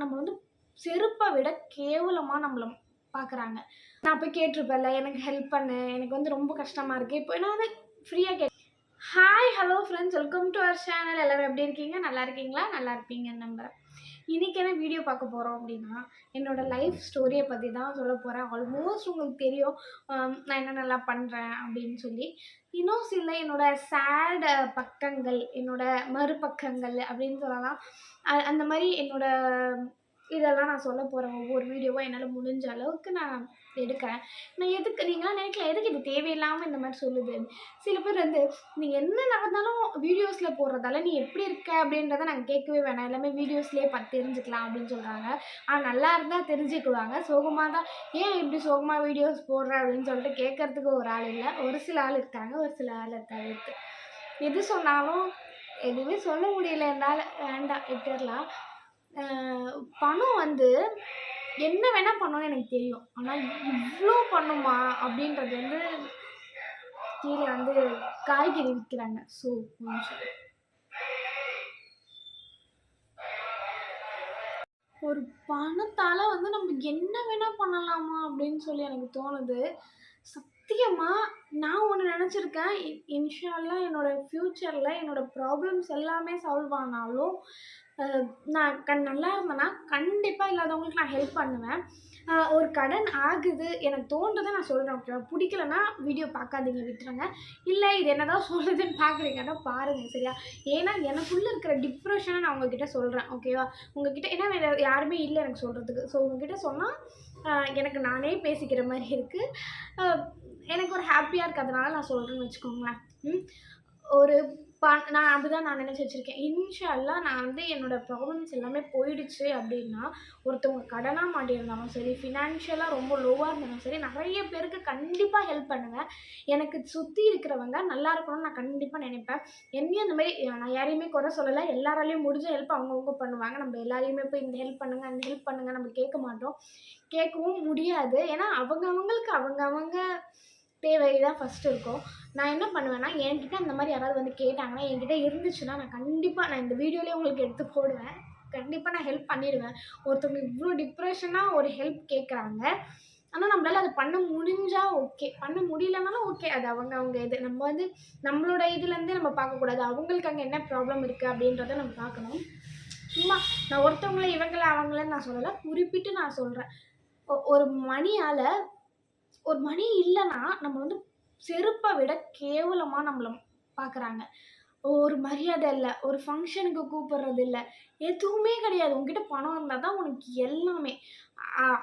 நம்ம வந்து செருப்பை விட கேவலமாக நம்மளை பார்க்குறாங்க நான் போய் கேட்டிருப்பேன்ல எனக்கு ஹெல்ப் பண்ணு. எனக்கு வந்து ரொம்ப கஷ்டமாக இருக்குது இப்போ நான் வந்து ஃப்ரீயாக K hi hello friends welcome to our channel எல்லோரும் எப்படி இருக்கீங்க? நல்லா இருக்கீங்களா? நல்லா இருப்பீங்கன்னு நம்புகிறேன் இன்றைக்கி என்ன வீடியோ பார்க்க போகிறோம் அப்படின்னா என்னோடய லைஃப் ஸ்டோரியை பற்றி தான் சொல்ல போகிறேன் ஆல்மோஸ்ட் உங்களுக்கு தெரியும் நான் என்ன நல்லா பண்ணுறேன் அப்படின்னு சொல்லி. இன்னும் சில என்னோடய சேட் பக்கங்கள் என்னோட மறுபக்கங்கள் அப்படின்னு சொல்லலாம். அ- அந்த மாதிரி என்னோடய இதெல்லாம் நான் சொல்ல போகிறேன் ஒவ்வொரு வீடியோவாக என்னால் முடிஞ்ச அளவுக்கு நான் எடுக்கிறேன். நான் எதுக்கு நீங்களாம் நினைக்கல எதுக்கு இது தேவையில்லாமல் இந்த மாதிரி சொல்லுது? சில பேர் வந்து நீ என்ன நடந்தாலும் வீடியோஸில் போடுறதால நீ எப்படி இருக்க? அப்படின்றத நாங்கள் கேட்கவே வேணாம். எல்லாமே வீடியோஸ்லேயே பார்த்து தெரிஞ்சுக்கலாம் அப்படின்னு சொல்கிறாங்க ஆனால் நல்லா இருந்தால் தெரிஞ்சுக்குவாங்க. சோகமாக தான் ஏன் இப்படி சோகமாக வீடியோஸ் போடுற? அப்படின்னு சொல்லிட்டு கேட்கறதுக்கு ஒரு ஆள் இல்லை. ஒரு சில ஆள் இருக்காங்க ஒரு சில ஆள் தவிர்த்து. எது சொன்னாலும் எதுவுமே சொல்ல முடியல என்னால் வேண்டாம் விட்டுடலாம் பணம் வந்து என்ன வேணால் பண்ணணும்னு எனக்கு தெரியும். ஆனால் இவ்வளோ பண்ணுமா அப்படின்றது வந்து கீழே வந்து காய்கறி விற்கிறாங்க ஸோ கொஞ்சம் ஒரு பணத்தால் வந்து நம்ம என்ன வேணால் பண்ணலாமா அப்படின்னு சொல்லி எனக்கு தோணுது. சத்தியமாக நான் ஒன்று நினச்சிருக்கேன். இன்ஷால்லாம் என்னோடய ஃப்யூச்சரில் என்னோடய ப்ராப்ளம்ஸ் எல்லாமே சால்வ் ஆனாலும் நான் கண் நல்லா இருந்தேன்னா கண்டிப்பாக இல்லாதவங்களுக்கு நான் ஹெல்ப் பண்ணுவேன். ஒரு கடன் ஆகுது எனக்கு தோன்றதை நான் சொல்கிறேன் ஓகேவா பிடிக்கலன்னா வீடியோ பார்க்காதீங்க விட்டுருங்க. இல்லை இது என்ன தான் சொல்கிறதுன்னு பார்க்குறீங்கன்னா பாருங்கள் சரியா? ஏன்னா எனக்குள்ளே இருக்கிற டிப்ரெஷனை நான் உங்ககிட்ட சொல்கிறேன் ஓகேவா உங்ககிட்ட ஏன்னா வேறு யாருமே இல்லை எனக்கு சொல்கிறதுக்கு ஸோ உங்ககிட்ட சொன்னால் எனக்கு நானே பேசிக்கிற மாதிரி இருக்குது எனக்கு ஒரு ஹாப்பியாக இருக்கிறதுனால நான் சொல்கிறேன்னு வச்சுக்கோங்களேன். ஒரு பா நான் அப்படிதான் நான் நினச்சி வச்சுருக்கேன். இன்ஷால்லா நான் வந்து என்னோடய ப்ராப்ளம்ஸ் எல்லாமே போயிடுச்சு அப்படின்னா ஒருத்தவங்க கடனாக மாட்டியிருந்தாலும் சரி ஃபினான்ஷியலாக ரொம்ப லோவாக இருந்தாலும் சரி நிறைய பேருக்கு கண்டிப்பாக ஹெல்ப் பண்ணுவேன் எனக்கு சுற்றி இருக்கிறவங்க நல்லா இருக்கணும்னு நான் கண்டிப்பாக நினைப்பேன். என்னையும் அந்த மாதிரி நான் யாரையுமே குறை சொல்லலை. எல்லாராலையும் முடிஞ்ச ஹெல்ப் அவங்கவுங்க பண்ணுவாங்க. நம்ம எல்லாரையுமே போய் இந்த ஹெல்ப் பண்ணுங்க அந்த ஹெல்ப் பண்ணுங்க நம்ம கேட்க மாட்டோம். கேட்கவும் முடியாது. ஏன்னா அவங்க அவங்களுக்கு அவங்க அவங்க தேவை தான் ஃபஸ்ட்டு இருக்கும். நான் என்ன பண்ணுவேன்னா என்கிட்ட அந்த மாதிரி யாராவது வந்து கேட்டாங்கன்னா என்கிட்ட இருந்துச்சுன்னா நான் கண்டிப்பாக நான் இந்த வீடியோலேயே உங்களுக்கு எடுத்து போடுவேன். கண்டிப்பாக நான் ஹெல்ப் பண்ணிடுவேன். ஒருத்தவங்க இவ்வளோ டிப்ரெஷனாக ஒரு ஹெல்ப் கேட்குறாங்க ஆனால் நம்மளால் அது பண்ண முடிஞ்சால் ஓகே பண்ண முடியலனாலும் ஓகே அது அவங்க அவங்க இது நம்ம வந்து நம்மளோட இதுலேருந்தே நம்ம பார்க்கக்கூடாது. அவங்களுக்கு அங்கே என்ன ப்ராப்ளம் இருக்குது அப்படின்றத நம்ம பார்க்கணும். சும்மா நான் ஒருத்தவங்கள இவங்கள அவங்களன்னு நான் சொல்லலை. குறிப்பிட்டு நான் சொல்கிறேன் ஒரு மணியால் ஒரு மணி இல்லைன்னா நம்ம வந்து செருப்பை விட கேவலமாக நம்மளை பார்க்குறாங்க ஒரு மரியாதை இல்லை ஒரு ஃபங்க்ஷனுக்கு கூப்பிடுறது இல்லை எதுவுமே கிடையாது. உங்ககிட்ட பணம் இருந்தால் தான் உனக்கு எல்லாமே.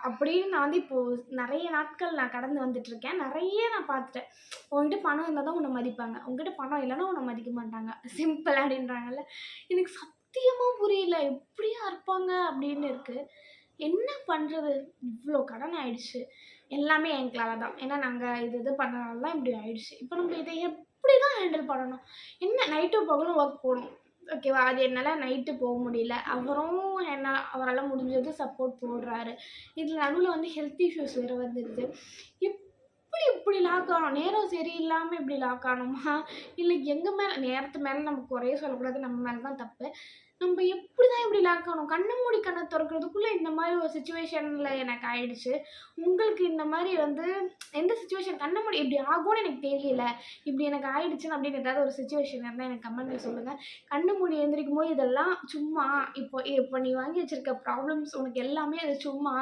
அப்படின்னு நான் வந்து இப்போது நிறைய நாட்கள் நான் கடந்து வந்துட்டுருக்கேன் நிறைய நான் பார்த்துட்டேன். உங்ககிட்ட பணம் இருந்தால் தான் உன்னை மதிப்பாங்க. உங்ககிட்ட பணம் இல்லைன்னா உன்னை மதிக்க மாட்டாங்க. சிம்பிள் அப்படின்றாங்கல்ல. எனக்கு சத்தியமாக புரியல. எப்படியா இருப்பாங்க அப்படின்னு இருக்குது என்ன பண்ணுறது இவ்வளோ கடன் ஆயிடுச்சு. எல்லாமே எங்களால் தான். ஏன்னா நாங்கள் இது இது பண்ணனால தான் இப்படி ஆயிடுச்சு. இப்போ நம்ம இதை எப்படி தான் ஹேண்டில் பண்ணணும்? என்ன நைட்டும் பகலும் ஒர்க் போகணும்? ஓகேவா அது என்னால் நைட்டு போக முடியல. அவரும் என்னால் அவரால் முடிஞ்சது சப்போர்ட் போடுறாரு. இதில் நடுவில் வந்து ஹெல்த் இஷ்யூஸ் வேறு வந்துடுது எப்படி இப்படி லாக் ஆகணும்? நேரம் சரியில்லாமல் இப்படி லாக் ஆகணுமா? இல்லை எங்கள் மேலே நேரத்து மேலே நம்ம குறைய சொல்லக்கூடாது நம்ம மேலே தான் தப்பு. நம்ம எப்படி தான் இப்படி லாக் ஆகணும். கண்ணை மூடி கண்ணை திறக்கிறதுக்குள்ளே இந்த மாதிரி ஒரு சுச்சுவேஷனில் எனக்கு ஆயிடுச்சு. உங்களுக்கு இந்த மாதிரி வந்து எந்த சுச்சுவேஷன் கண்ணை மூடி இப்படி ஆகும்னு எனக்கு தெரியல. இப்படி எனக்கு ஆயிடுச்சுன்னு அப்படின்னு ஏதாவது ஒரு சுச்சுவேஷன் இருந்தால் எனக்கு கமெண்ட்டில் சொல்லுங்கள் கண்ணு மூடி எழுந்திரிக்கும் போது இதெல்லாம் சும்மா இப்போ இப்போ நீ வாங்கி வச்சிருக்க ப்ராப்ளம்ஸ் உனக்கு எல்லாமே அது சும்மா.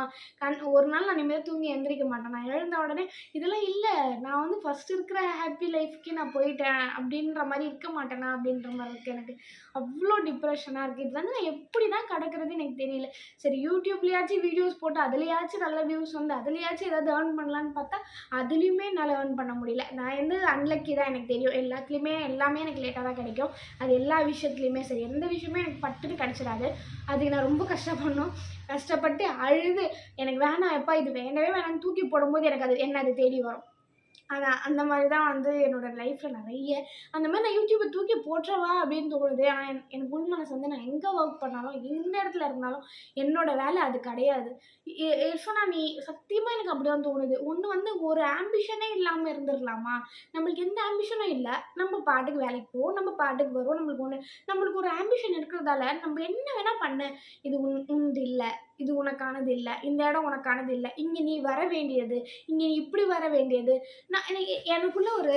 கண் ஒரு நாள் நான் நிம்மதியாக தூங்கி எந்திரிக்க மாட்டேன். நான் எழுந்த உடனே இதெல்லாம் இல்லை. நான் வந்து ஃபஸ்ட் இருக்கிற ஹாப்பி லைஃப்க்கு நான் போயிட்டேன் அப்படின்ற மாதிரி இருக்க மாட்டேனா அப்படின்ற மாதிரி இருக்குது எனக்கு. அவ்வளோ டிப்ரெஷனாக இருக்குது இது வந்து நான் எப்படி தான் கிடக்கிறது எனக்கு தெரியல. சரி யூடியூப்லேயாச்சும் வீடியோஸ் போட்டு அதுலேயாச்சும் நல்ல வியூஸ் வந்து அதுலேயாச்சும் ஏதாவது ஏர்ன் பண்ணலான்னு பார்த்தா அதுலேயுமே என்னால் ஏர்ன் பண்ண முடியல. நான் வந்து அன்லக்கி தான் எனக்கு தெரியும். எல்லாத்துலேயுமே எல்லாமே எனக்கு லேட்டாக தான் கிடைக்கும். அது எல்லா விஷயத்துலையுமே சரி எந்த விஷயமே எனக்கு பட்டுன்னு கிடச்சிடாது. அதுக்கு நான் ரொம்ப கஷ்டப்படணும். கஷ்டப்பட்டு அழுது எனக்கு வேணாம் எப்பா இது வேண்டவே வேணாம்னு தூக்கி போடும்போது எனக்கு அது என்ன அது தேடி வரும். அதான் அந்த மாதிரி தான் வந்து என்னோட லைஃப்பில் நிறைய அந்த மாதிரி நான் யூடியூப்பை தூக்கி போட்டுறவா அப்படின்னு தோணுது. ஆனால் என் எனக்கு உள் மனசு வந்து நான் எங்கே ஒர்க் பண்ணாலும் எந்த இடத்துல இருந்தாலும் என்னோட வேலை அது கிடையாது. இர்ஃபனா நீ சத்தியமாக எனக்கு அப்படி தான் தோணுது. ஒன்று வந்து ஒரு ஆம்பிஷனே இல்லாமல் இருந்துடலாமா நம்மளுக்கு எந்த ஆம்பிஷனும் இல்லை. நம்ம பாட்டுக்கு வேலைக்கு போவோம் நம்ம பாட்டுக்கு வருவோம் நம்மளுக்கு ஒன்று நம்மளுக்கு ஒரு ஆம்பிஷன் இருக்கிறதால நம்ம என்ன வேணால் பண்ண. இது உன் உண்டு இல்லை. இது உனக்கானது இல்லை இந்த இடம் உனக்கானது இல்லை இங்கே நீ வர வேண்டியது இங்கே நீ இப்படி வர வேண்டியது. நான் எனக்கு எனக்குள்ள ஒரு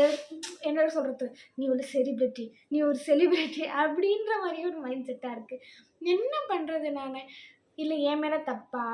என்ன சொல்கிறது நீ ஒரு செலிப்ரிட்டி நீ ஒரு செலிப்ரிட்டி அப்படின்ற மாதிரி ஒரு மைண்ட் செட்டாக இருக்குது என்ன பண்ணுறது நான்? இல்லை என் மேலே தப்பா?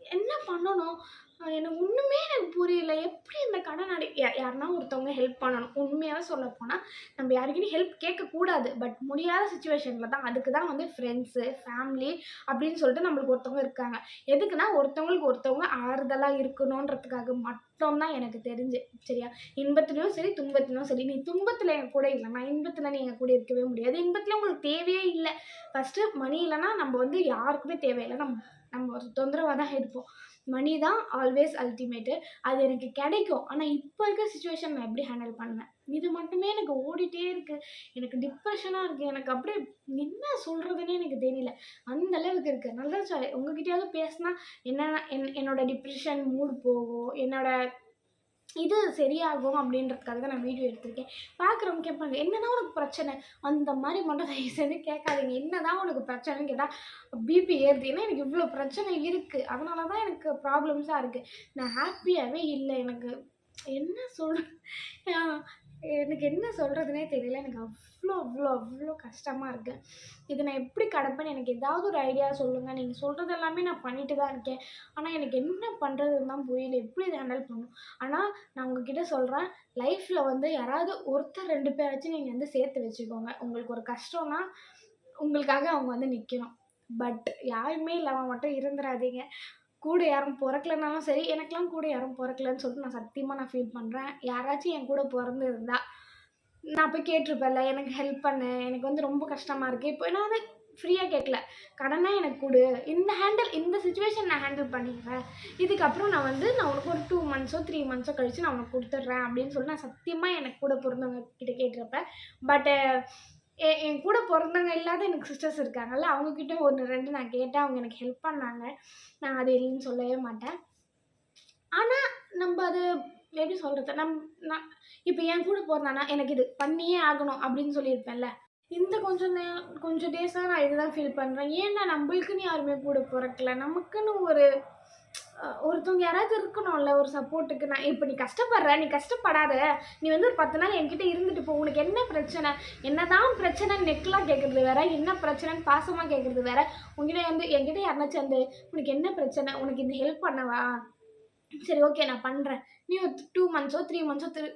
என்ன பண்ணணும்? எனக்கு ஒன்றுமே எனக்கு புரியல. எப்படி இந்த கடன் அடி யா யாருன்னா ஒருத்தவங்க ஹெல்ப் பண்ணணும். உண்மையாக சொல்ல போனால் நம்ம யாருக்கிட்டையும் ஹெல்ப் கேட்கக்கூடாது. பட் முடியாத சுச்சுவேஷனில் தான் அதுக்கு தான் வந்து ஃப்ரெண்ட்ஸு ஃபேமிலி அப்படின்னு சொல்லிட்டு நம்மளுக்கு ஒருத்தவங்க இருக்காங்க. எதுக்குன்னா ஒருத்தவங்களுக்கு ஒருத்தவங்க ஆறுதலாக இருக்கணுன்றதுக்காக மட்டும்தான் எனக்கு தெரிஞ்சு சரியா? இன்பத்துலேயும் சரி துன்பத்துலேயும் சரி. நீ துன்பத்தில் என் கூட இல்லைன்னா இன்பத்தில் நீ என் கூட இருக்கவே முடியாது. இன்பத்தில் உங்களுக்கு தேவையே இல்லை. ஃபஸ்ட்டு மணி இல்லைன்னா நம்ம வந்து யாருக்குமே தேவையில்லை. நம்ம நம்ம ஒரு தொந்தரவாக தான் இருப்போம். மணி தான் ஆல்வேஸ் அல்டிமேட்டு அது எனக்கு கிடைக்கும். ஆனால் இப்போ இருக்க சுச்சுவேஷன் நான் எப்படி ஹேண்டில் பண்ணுவேன்? இது மட்டுமே எனக்கு ஓடிட்டே இருக்குது எனக்கு டிப்ரெஷனாக இருக்குது எனக்கு அப்படியே என்ன சொல்கிறதுனே எனக்கு தெரியல. அந்த அளவுக்கு இருக்குது நல்லா சொல் உங்ககிட்டயாவது பேசினா என்னென்ன என் என்னோட டிப்ரெஷன் மூட் போகும். என்னோடய இது சரியாகும் அப்படின்றதுக்காக தான் நான் வீடியோ எடுத்திருக்கேன். பார்க்குறவங்க கேட்பாங்க என்னதான் உனக்கு பிரச்சனை? அந்த மாதிரி மட்டும் தயவு செஞ்சு கேட்காதீங்க. என்னதான் உனக்கு பிரச்சனைன்னு கேட்டால் பிபி ஏறுது ஏன்னா எனக்கு இவ்வளோ பிரச்சனை இருக்குது அதனால தான் எனக்கு ப்ராப்ளம்ஸாக இருக்குது நான் ஹாப்பியாகவே இல்லை. எனக்கு என்ன சொல் எனக்கு என்ன சொல்கிறதுனே தெரியல. எனக்கு அவ்வளோ அவ்வளோ அவ்வளோ கஷ்டமாக இருக்குது இதை நான் எப்படி கடப்பேன்னு எனக்கு ஏதாவது ஒரு ஐடியா சொல்லுங்கள் நீங்கள் சொல்கிறது எல்லாமே நான் பண்ணிட்டு தான் இருக்கேன். ஆனால் எனக்கு என்ன பண்ணுறதுன்னு தான் புரியல. எப்படி இதை ஹேண்டில் பண்ணணும்? ஆனால் நான் உங்ககிட்ட சொல்கிறேன் லைஃப்பில் வந்து யாராவது ஒருத்தர் ரெண்டு பேராச்சும் நீங்கள் வந்து சேர்த்து வச்சுக்கோங்க. உங்களுக்கு ஒரு கஷ்டம்னா உங்களுக்காக அவங்க வந்து நிற்கணும் பட் யாருமே இல்லாமல் மட்டும் இருந்துடாதீங்க கூட யாரும் பிறக்கலனாலும் சரி எனக்கெலாம் கூட யாரும் பிறக்கலன்னு சொல்லிட்டு நான் சத்தியமாக நான் ஃபீல் பண்ணுறேன் யாராச்சும் என் கூட பிறந்து இருந்தால் நான் போய் கேட்டிருப்பேன்ல எனக்கு ஹெல்ப் பண்ணு எனக்கு வந்து ரொம்ப கஷ்டமாக இருக்குது இப்போ நான் வந்து ஃப்ரீயாக கேட்கல. கடனாக எனக்கு கொடு. இந்த ஹேண்டில் இந்த சுச்சுவேஷன் நான் ஹேண்டில் பண்ணிடுறேன் இதுக்கப்புறம் நான் வந்து நான் உனக்கு ஒரு டூ மந்த்ஸோ த்ரீ மந்த்ஸோ கழித்து நான் உனக்கு கொடுத்துட்றேன் அப்படின்னு சொல்லி நான் சத்தியமாக எனக்கு கூட பிறந்தவங்க கிட்ட கேட்டிருப்பேன். பட்டு என் கூட பிறந்தவங்க இல்லாத எனக்கு சிஸ்டர்ஸ் இருக்காங்கல்ல அவங்கக்கிட்ட ஒன்று ரெண்டு நான் கேட்டேன் அவங்க எனக்கு ஹெல்ப் பண்ணாங்க. நான் அது இல்லைன்னு சொல்லவே மாட்டேன். ஆனால் நம்ம அது எப்படி சொல்கிறது நம் நான் இப்போ என் கூட பிறந்தானா எனக்கு இது பண்ணியே ஆகணும் அப்படின்னு சொல்லியிருப்பேன்ல. இந்த கொஞ்சம் நே கொஞ்சம் டேஸாக நான் இதுதான் ஃபீல் பண்ணுறேன் ஏன்னா நம்மளுக்குன்னு யாருமே கூட பிறக்கல. நமக்குன்னு ஒரு ஒருத்தவங்க யாராவது இருக்கணும்ல ஒரு சப்போர்ட்டுக்கு நான் இப்போ நீ கஷ்டப்படுற நீ கஷ்டப்படாத. நீ வந்து ஒரு பத்து நாள் என்கிட்ட இருந்துட்டு போ. உனக்கு என்ன பிரச்சனை? என்னதான் பிரச்சனை நெக்லாம் கேட்குறது வேற. என்ன பிரச்சனைன்னு பாசமாக கேட்குறது வேற. உங்ககிட்ட வந்து என்கிட்ட யாருனாச்சும் வந்து உனக்கு என்ன பிரச்சனை? உனக்கு இந்த ஹெல்ப் பண்ணவா? சரி ஓகே நான் பண்ணுறேன் நீ ஒரு டூ மந்த்ஸோ த்ரீ மந்த்ஸோ திரு